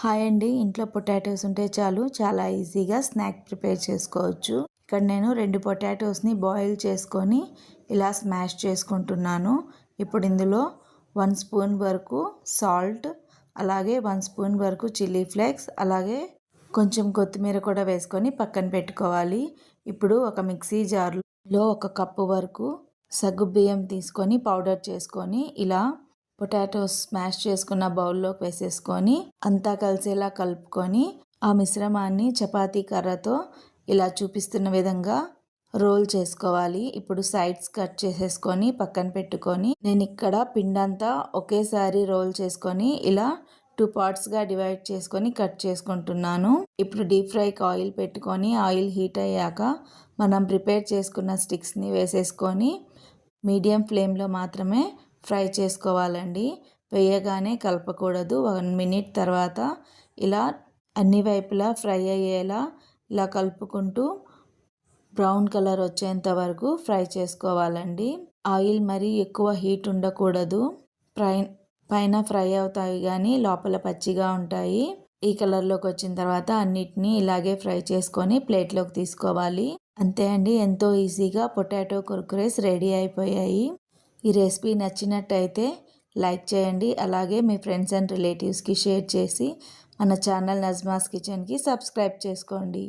Hi అండి. ఇంట్లో potatoes ఉంటే చాలు. చాలా ఈజీగా స్నాక్ ప్రిపేర్ చేసుకోవచ్చు. ఇక్కడ నేను రెండు పొటాటోస్ని బాయిల్ చేసుకొని ఇలా స్మాష్ చేసుకుంటున్నాను. ఇప్పుడు ఇందులో వన్ స్పూన్ వరకు సాల్ట్ అలాగే వన్ స్పూన్ వరకు చిల్లీ ఫ్లేక్స్ అలాగే కొంచెం కొత్తిమీర కూడా వేసుకొని పక్కన పెట్టుకోవాలి. ఇప్పుడు ఒక మిక్సీ జార్లో ఒక కప్పు వరకు సగ్గు బియ్యం తీసుకొని పౌడర్ చేసుకొని ఇలా పొటాటోస్ స్మాష్ చేసుకున్న బౌల్లోకి వేసేసుకొని అంతా కలిసేలా కలుపుకొని ఆ మిశ్రమాన్ని చపాతీ కర్రతో ఇలా చూపిస్తున్న విధంగా రోల్ చేసుకోవాలి. ఇప్పుడు సైడ్స్ కట్ చేసేసుకొని పక్కన పెట్టుకొని నేను ఇక్కడ పిండంతా ఒకేసారి రోల్ చేసుకొని ఇలా టూ పార్ట్స్గా డివైడ్ చేసుకొని కట్ చేసుకుంటున్నాను. ఇప్పుడు డీప్ ఫ్రైకి ఆయిల్ పెట్టుకొని ఆయిల్ హీట్ అయ్యాక మనం ప్రిపేర్ చేసుకున్న స్టిక్స్ని వేసేసుకొని మీడియం ఫ్లేమ్లో మాత్రమే ఫ్రై చేసుకోవాలండి. వేయగానే కలపకూడదు. వన్ మినిట్ తర్వాత ఇలా అన్ని వైపులా ఫ్రై అయ్యేలా ఇలా కలుపుకుంటూ బ్రౌన్ కలర్ వచ్చేంత వరకు ఫ్రై చేసుకోవాలండి. ఆయిల్ మరీ ఎక్కువ హీట్ ఉండకూడదు. ఫ్రై పైన ఫ్రై అవుతాయి కానీ లోపల పచ్చిగా ఉంటాయి. ఈ కలర్లోకి వచ్చిన తర్వాత అన్నిటినీ ఇలాగే ఫ్రై చేసుకొని ప్లేట్లోకి తీసుకోవాలి. అంతే అండి. ఎంతో ఈజీగా పొటాటో కుర్కురేస్ రెడీ అయిపోయాయి. ఈ రెసిపీ నచ్చినట్టయితే లైక్ చేయండి. అలాగే మీ ఫ్రెండ్స్ అండ్ రిలేటివ్స్కి షేర్ చేసి మన ఛానల్ నజ్మాస్ కిచెన్కి సబ్స్క్రైబ్ చేసుకోండి.